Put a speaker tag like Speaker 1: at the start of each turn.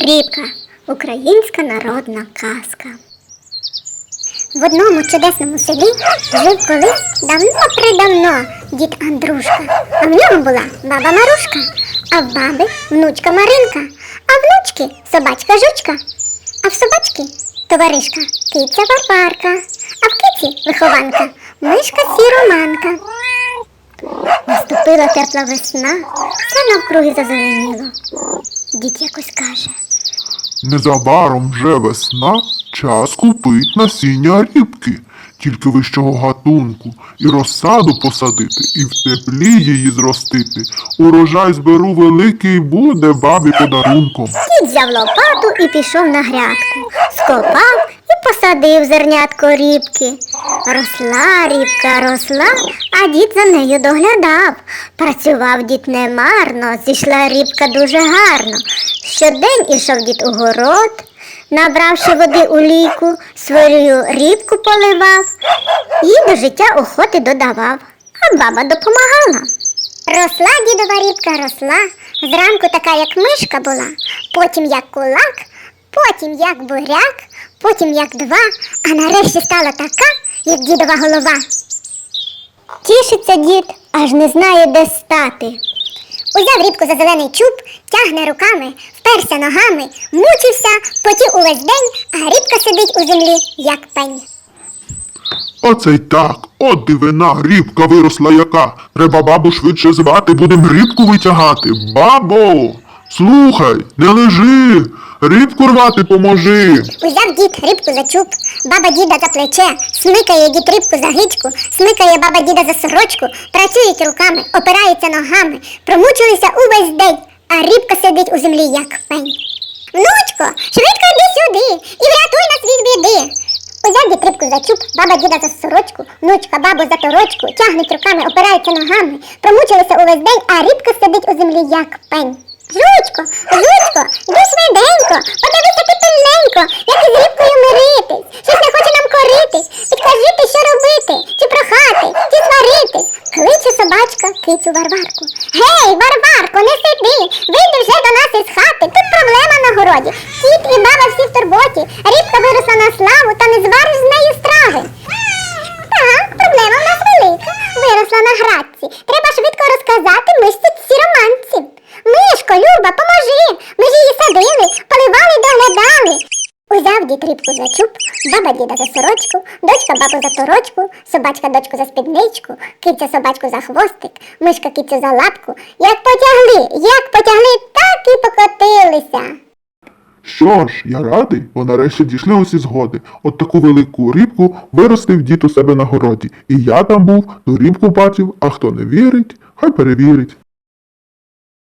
Speaker 1: Рібка українська народна казка. В одному чудесному селі жив колись давно-предавно дід Андрушка. А в нього була баба Марушка, а в баби внучка Маринка, а внучки собачка жучка, а в собачки товаришка киця Варварка, а в киці вихованка мишка сіроманка. Наступила тепла весна, все навкруги зазеленіло. Дід якось каже.
Speaker 2: Незабаром вже весна, час купить насіння рібки, тільки вищого гатунку, і розсаду посадити, і в теплі її зростити. Урожай зберу великий буде бабі подарунком.
Speaker 1: Дід взяв лопату і пішов на грядку, скопав і посадив зернятко рібки. Росла рібка, росла, а дід за нею доглядав. Працював дід немарно, зійшла рібка дуже гарно. Щодень ішов дід у город, набравши води у ліку, свою рібку поливав, їй до життя охоти додавав, а баба допомагала. Росла дідова рібка, росла, зранку така, як мишка була, потім як кулак, потім як буряк, потім як два, а нарешті стала така, як дідова голова. Тішиться дід, аж не знає, де стати. Узяв рібку за зелений чуб, тягне руками, вперся ногами, мучився, потів увесь день, а рібка сидить у землі, як пень.
Speaker 2: Оце й так, от дивина, рібка виросла яка. Треба бабу швидше звати, будем рібку витягати. Бабо, слухай, не лежи, рібку рвати поможи.
Speaker 1: Узяв дід рибку за чуб, баба діда за плече, смикає дід рибку за гичку, смикає баба діда за сорочку, працюють руками, опираються ногами, промучилися увесь день, а рибка сидить у землі, як пень. Внучко, швидко йди сюди і врятуй нас від біди. Узяв дід рибку за чуб, баба діда за сорочку, внучка бабу за торочку, тягнуть руками, опираються ногами, промучилися увесь день, а рибка сидить у землі, як пень. Жучко, жучко, йди швиденько, подивися ти пильненько, як із рибкою миритись, щось не хоче нам коритись, підкажи ти, що робити, чи прохати, чи сваритись. Кличе собачка кицю Варварку. Гей, Варварко, не сиди, вийди вже до нас із хати, тут проблема на городі. Кіт і баба всі в турботі, рибка виросла на славу, та не звариш з неї страги. Так, проблема в нас велика. Виросла на градці. Треба швидко розказати мишці сіроманці. Мишко, Узяв за чуб, баба діда за сорочку, дочка бабу за торочку, собачка дочку за спідничку, киця собачку за хвостик, мишка кицю за лапку. Як потягли, як потягли, так і покотилися.
Speaker 2: Що ж, я радий, бо нарешті дійшли усі згоди. От таку велику рібку виростив дід у себе на городі. І я там був, ту рібку бачив, а хто не вірить, хай перевірить.